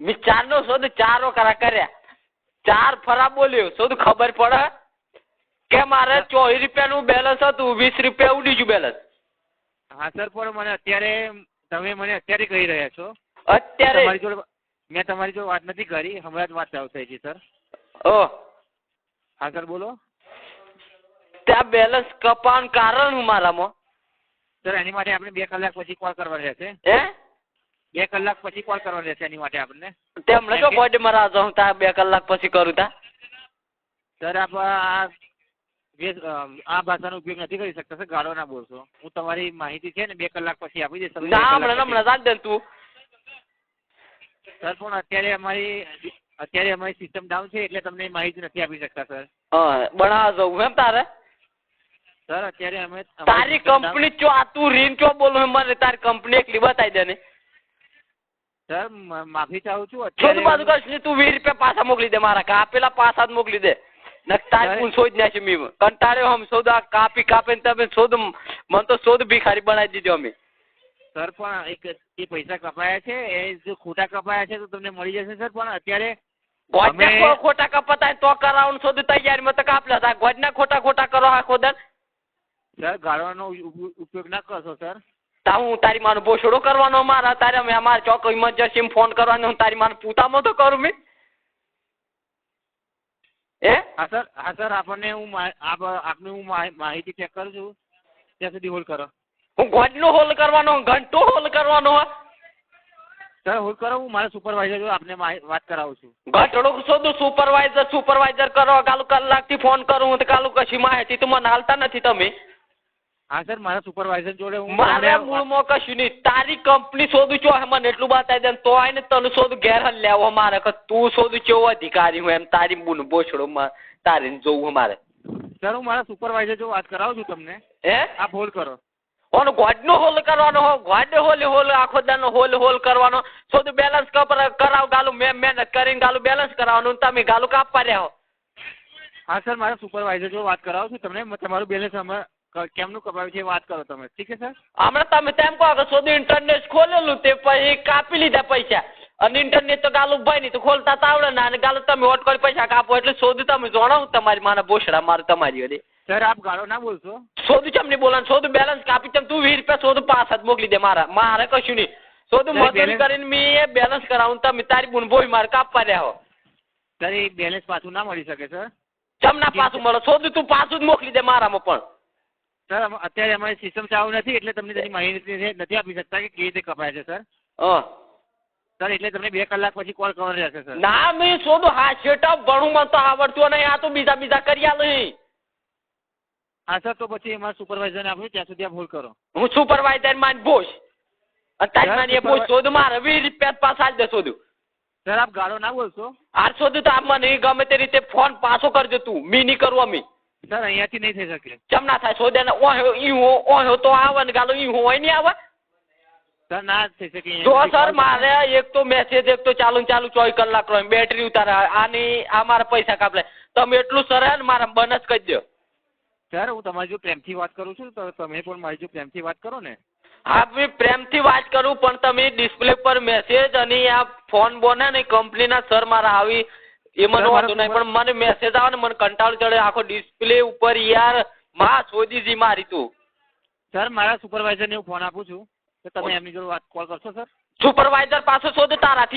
મેં ચારનો શોધ ચારો કરા કર્યા. ચાર ફરા બોલ્યો. શોધ ખબર પડે? કે મારે ચોવીસ રૂપિયાનું બેલેન્સ હતું વીસ રૂપિયા ઉડી ગયું બેલેન્સ હા સર પણ મને અત્યારે તમે મને અત્યારે કહી રહ્યા છો. અત્યારે? તમારી જોડે મેં તમારી જોડે વાત નથી કરી. હમણાં જ વાત ચાલુ થઈ છે સર ઓ. હા સર બોલો. ત્યાં બેલેન્સ કપાવાનું કારણ હું મારામાં? સર એની માટે આપણે બે કલાક પછી કોલ કરવા રહેશે. હે? બે કલાક પછી કોલ કરવા રહેશે એની માટે આપણને. તેમ હમણાં જો બોડી માં રાહ હું તા બે કલાક પછી કરું તા. સર આપ આ આ ભાષાનો ઉપયોગ નથી કરી શકતા સર ગાળો ના બોલશો. હું તમારી માહિતી છે ને બે કલાક પછી આપી દઈશ ના હમણાં હમણાં જાત દે તું. સર પણ અત્યારે અમારી અત્યારે અમારી સિસ્ટમ ડાઉન છે એટલે તમને માહિતી નથી આપી શકતા સર હા બનાવવા જવું એમ તારે? સર અત્યારે અમે તારી કંપની ચો આ તું રીન ચો બોલું મને તારી કંપની એકલી બતાવી દે ને. સર માફી ચાહું છું અત્યારે બાજુ અત્યારે કશ તું વીસ રૂપિયા પાછા મોકલી દે મારા કાપેલા પાછા જ મોકલી દે. નકતા પૂછો જ કુલ શોધ નાખી મી. કંટાળ્યો હમ શોધ આ કાપી કાપે ને તમે શોધ મને તો શોધ ભિખારી બનાવી દીધો અમે. સર પણ એક એ પૈસા કપાયા છે એ જો ખોટા કપાયા છે તો તમને મળી જશે સર પણ અત્યારે ગોજના ખોટા કપાતા તો કરાવવાનું શોધ તૈયારીમાં તો કાપલા હતા. ગોજના ખોટા ખોટા કરો આ ખોદર સર ગાળવાનો ઉપયોગ ના કરશો સર. તા હું તારી માનો છોડો કરવાનો મારા તારે અમે અમારે ચોક ઇમરજન્સી ફોન કરવાનો હું તારી માનો પૂતામાં તો કરું મેં. એ હા સર હા સર આપણને હું મા- આપ આપને હું મા- માહિતી ચેક કરું છું. ત્યાં સુધી હોલ્ડ કરો. હું ગોડનો હોલ કરવાનો ઘંટો હોલ કરવાનો હા. સર હોલ્ડ કરો હું મારા સુપરવાઇઝર આપને વાત કરાવું છું. ઘટડો શોધું સુપરવાઇઝર સુપરવાઇઝર કરો કાલુ કલાકથી ફોન કરું હું તો કાલુ કશી માહિતી તો મને હાલતા નથી તમે. હા સર મારા સુપરવાઇઝર જોડે હું મારે મૂળમાં કશું નહીં. તારી કંપની શોધું છો. મને એટલું બતાવી દે તો આવીને તને શોધું. ઘેર હલ લેવો મારે. કે તું શોધું છો અધિકારી હું એમ. તારી બુન બોછડો માં તારી જોવું મારે. સર હું મારા સુપરવાઇઝર જો વાત કરાવું છું તમને. હે? આ હોલ્ડ કરો. ઓનો ગોડનો હોલ કરવાનો હો. ગોડ હોલ હોલ આખો દાનો હોલ હોલ કરવાનો. શોધું બેલેન્સ કપર કરાવ ગાલું. મેં મહેનત કરીને ગાલું બેલેન્સ કરાવવાનું તમે ગાલું કાપવા રહ્યા હો. હા સર મારા સુપરવાઇઝર જો વાત કરાવું છું તમને. તમારું બેલેન્સ અમે ક- કેમનું કપાયું છે એ વાત કરો તમે. ઠીક છે સર? હમણાં તમે તેમ કહો કે શોધું ઇન્ટરનેટ ખોલેલું તે પછી કાપી લીધા પૈસા. અને ઇન્ટરનેટ તો ગાલું ભાઈ નહીં તો ખોલતા તો આવડે ના અને ગાલું તમે હોટ કરી પૈસા કાપો એટલે શોધું તમે જણાવું તમારી માના બોસડા મારું તમારી વડે સર આપ ગાળો ના બોલશો? શોધું ચમ નહીં બોલાને શોધું બેલેન્સ કાપી ચમ તું વીસ રૂપિયા શોધું પાછા જ મોકલી દે મારા. મારે કશું નહીં. શોધું મજૂરી કરીને મેં એ બેલેન્સ કરાવું તમે તારી બુન બોઈ મારે કાપવા રહ્યા હો. સર એ બેલેન્સ પાછું ના મળી શકે સર. ચમ ના પાછું મળે? શોધું તું પાછું જ મોકલી દે મારામાં પણ. સર અત્યારે અમારી સિસ્ટમ ચાલુ નથી એટલે તમને તેની માહિતી નથી આપી શકતા કે કેવી રીતે કપાય છે સર. હં. સર એટલે તમને બે કલાક પછી કોલ કરવાનો રહેશે સર. ના મેં શોધો હા સેટઅપ ભણું મને તો આવડતું નહીં આ તો બીજા બીજા કરી આલે હા સર તો પછી એમાં સુપરવાઇઝરને આપ્યું ત્યાં સુધી આપ ભૂલ કરો. હું સુપરવાઇઝરમાં બોસ. અત્યારે માની એ supervi- શોધમાં રવિ રિપેર પાછા જ દે શોધું. સર આપ ગાળો ના બોલશો. આ શોધું તો આપ મને ગમે તે રીતે ફોન પાછો કરજો તું. મી નહીં કરું અમે. સર અહીંયાથી નહીં થઈ શકે. ચમ ના થાય શોધે ને ઓહ્યો ઈ હો ઓહ્યો તો આવે ને ગાલો ઈ હોય નહીં આવે. સર ના થઈ શકે જો સર મારે એક તો મેસેજ એક તો ચાલુ ચાલુ ચોવીસ કલાક રહે બેટરી ઉતારે આની આ મારા પૈસા કાપલે તમે એટલું સર ને મારા બનસ કહી દો. સર હું તમારી જો પ્રેમથી વાત કરું છું તો તમે પણ મારી જો પ્રેમથી વાત કરો ને. હા મેં પ્રેમથી વાત કરું પણ તમે ડિસ્પ્લે પર મેસેજ અને આ ફોન બોને ને કંપનીના સર મારા આવી એ મને સર, વાંધો નહીં પણ મને મેસેજ આવે ને મને કંટાળો ચડે. આખો ડિસ્પ્લે ઉપર યારમાં શોધી જી મારી તું. સર મારા સુપરવાઇઝરને હું ફોન આપું છું. તો તમે એમની જોડે વાત કોલ કરશો સર સુપરવાઇઝર પાસે શોધ તારાથી